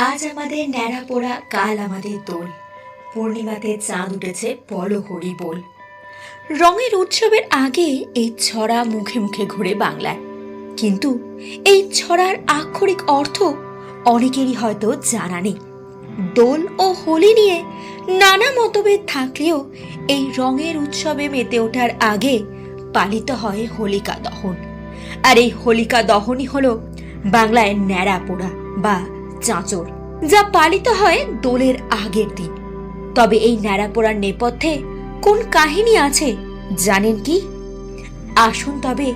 আজ আমাদের ন্যাড়া পোড়া, কাল আমাদের দোল। পূর্ণিমাতে চাঁদ উঠেছে বলো হরি বল। রঙের উৎসবের আগে এই ছড়া মুখে মুখে ঘুরে বাংলায়। কিন্তু এই ছড়ার আক্ষরিক অর্থ অনেকেরই হয়তো জানা নেই। দোল ও হোলি নিয়ে নানা মতভেদ থাকলেও এই রঙের উৎসবে মেতে ওঠার আগে পালিত হয় হোলিকা দহন। আর এই হোলিকা দহনই হলো বাংলায় ন্যাড়া পোড়া বা চাঁচর, যা পালিত হয় দোলের আগের দিন। তবে এই ন্যাড়া পোড়ার নেপথ্যে কোন কাহিনী আছে, জানেন কি? আসুন তবে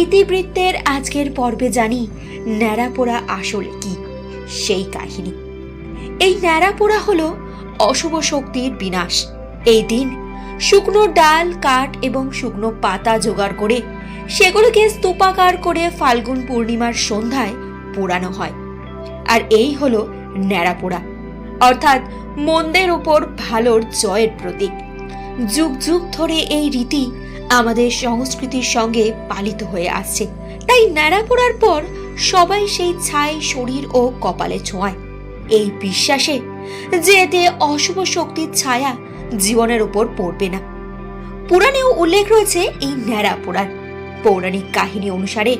ইতিবৃত্তের আজকের পর্বে জানি ন্যাড়া পোড়া আসলে কি, সেই কাহিনী। এই ন্যাড়া পোড়া হলো অশুভ শক্তির বিনাশ। এই দিন শুকনো ডাল, কাঠ এবং শুকনো পাতা জোগাড় করে সেগুলোকে স্তূপাকার করে ফাল্গুন পূর্ণিমার সন্ধ্যায় পোড়ানো হয়। আর এই হলো ন্যাড়া পোড়া অর্থাৎ মন্দের উপর ভালোর জয়ের প্রতীক। যুগ যুগ ধরে এই রীতি আমাদের সংস্কৃতির সঙ্গে পালিত হয়ে আসছে। তাই ন্যাড়া পোড়ার পর সবাই সেই ছাই, শরীর ও কপালে ছোঁয়ায়। এই বিশ্বাসে যে এতে অশুভ শক্তির ছায়া জীবনের উপর পড়বে না। পুরাণেও উল্লেখ রয়েছে এই ন্যাড়া পোড়ার পৌরাণিক কাহিনী অনুসারে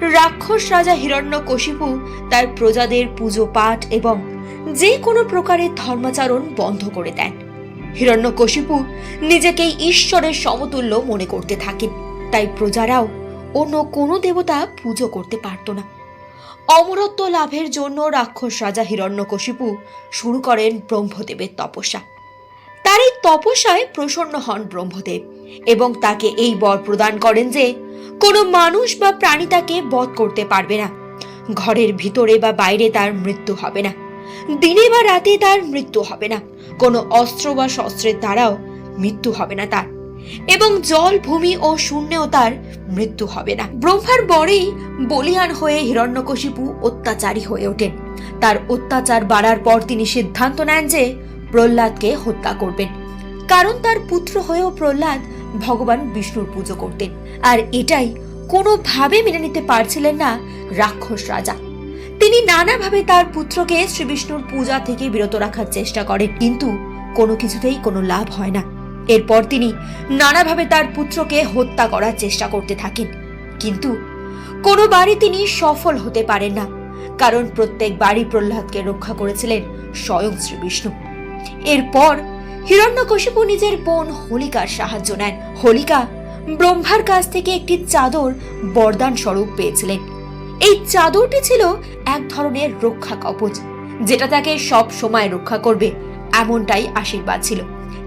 রাক্ষস রাজা হিরণ্যকশিপু তার প্রজাদের পুজো পাঠ এবং যে কোনো প্রকারের ধর্মাচরণ বন্ধ করে দেন। হিরণ্যকশিপু নিজেকেই ঈশ্বরের সমতুল্য মনে করতে থাকেন। তাই প্রজারাও অন্য কোনো দেবতা পুজো করতে পারত না। অমরত্ব লাভের জন্য রাক্ষস রাজা হিরণ্যকশিপু শুরু করেন ব্রহ্মদেবের তপস্যা। তার এই তপস্যায় প্রসন্ন হন ব্রহ্মদেব এবং তাকে এই বর প্রদান করেন যে কোনো মানুষ বা প্রাণী তাকে বধ করতে পারবে না। ঘরের ভিতরে বা বাইরে তার মৃত্যু হবে না। দিনে বা রাতে তার মৃত্যু হবে না। কোনো অস্ত্র বা শস্ত্রের দ্বারাও মৃত্যু হবে না তার। এবং জল, ভূমি ও শূন্যেও তার মৃত্যু হবে না। ব্রহ্মার বরেই বলিয়ান হয়ে হিরণ্যকশিপু অত্যাচারী হয়ে ওঠেন। তার অত্যাচার বাড়ার পর তিনি সিদ্ধান্ত নেন যে প্রহ্লাদকে হত্যা করবেন। কারণ তার পুত্র হয়েও প্রহ্লাদ ভগবান বিষ্ণুর পুজো করতেন। আর এটাই কোনোভাবে মেনে নিতে পারছিলেন না রাক্ষস রাজা। তিনি নানাভাবে তার পুত্রকে শ্রী বিষ্ণুর পূজা থেকে বিরত রাখার চেষ্টা করেন, কিন্তু কোনো কিছুতেই কোনো লাভ হয় না। এরপর তিনি নানাভাবে তার পুত্রকে হত্যা করার চেষ্টা করতে থাকেন। কিন্তু কোনোবারই তিনি সফল হতে পারেন না, কারণ প্রত্যেক বাড়ি প্রহ্লাদকে রক্ষা করেছিলেন স্বয়ং শ্রী বিষ্ণু। এরপর হিরণ্যকশিপু নিজের বোন হোলিকার সাহায্য নেন। হোলিকা ব্রহ্মার কাছ থেকে একটি চাদর বরদান স্বরূপ পেয়েছিলেন। এই চাদরটি ছিল এক ধরনের রক্ষা কবচ, যেটা তাকে সব সময় রক্ষা করবে, এমনটাই আশীর্বাদ ছিল।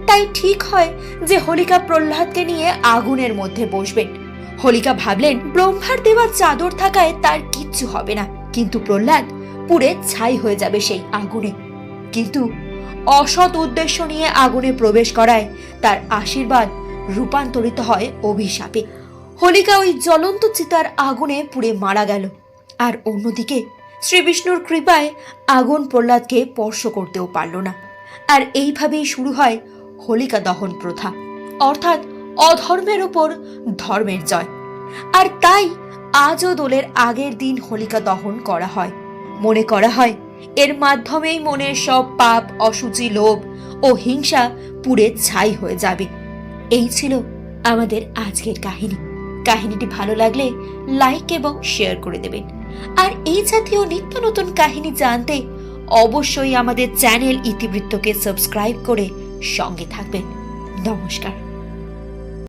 তাই ঠিক হয় যে হোলিকা প্রহ্লাদকে নিয়ে আগুনের মধ্যে বসবেন। হোলিকা ভাবলেন, ব্রহ্মার দেওয়া চাদর থাকায় তার কিচ্ছু হবে না, কিন্তু প্রহ্লাদ পুড়ে ছাই হয়ে যাবে সেই আগুনে। কিন্তু অসৎ উদ্দেশ্য নিয়ে আগুনে প্রবেশ করায় তার আশীর্বাদ রূপান্তরিত হয় অভিশাপে। হোলিকা ওই জ্বলন্ত চিতার আগুনে পুড়ে মারা গেল। আর অন্যদিকে শ্রী বিষ্ণুর কৃপায় আগুন প্রহ্লাদকে স্পর্শ করতেও পারল না। আর এইভাবেই শুরু হয় হোলিকা দহন প্রথা, অর্থাৎ অধর্মের ওপর ধর্মের জয়। আর তাই আজও দোলের আগের দিন হোলিকা দহন করা হয়। মনে করা হয় এর মাধ্যমেই মনের সব পাপ অসুচি লোভ ও হিংসা পুড়ে ছাই হয়ে যাবে। এই ছিল আমাদের আজকের কাহিনী। কাহিনীটি ভালো লাগলে লাইক এবং শেয়ার করে দেবেন। আর এই জাতীয় নিত্য নতুন কাহিনী জানতে অবশ্যই আমাদের চ্যানেল ইতিবৃত্তকে সাবস্ক্রাইব করে সঙ্গে থাকবেন। নমস্কার।